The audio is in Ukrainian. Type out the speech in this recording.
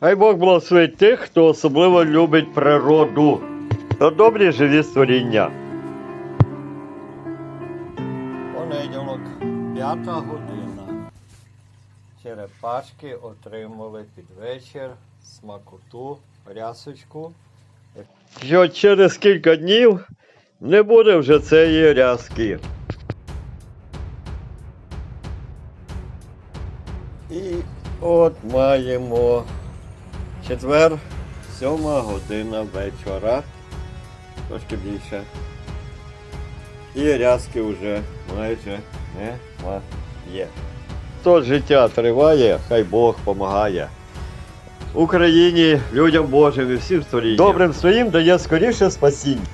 Хай Бог благословить тих, хто особливо любить природу та добрі живі створіння. Понеділок, п'ята година. Черепашки отримали під вечір смакоту, рясочку. Що через кілька днів не буде вже цієї рязки. І от маємо четвер, сьома година вечора. Трошки більше. І рязки вже майже немає. То життя триває, хай Бог допомагає. Україні, людям Божим і всім сторінням. Добрим своїм дає скоріше спасіння.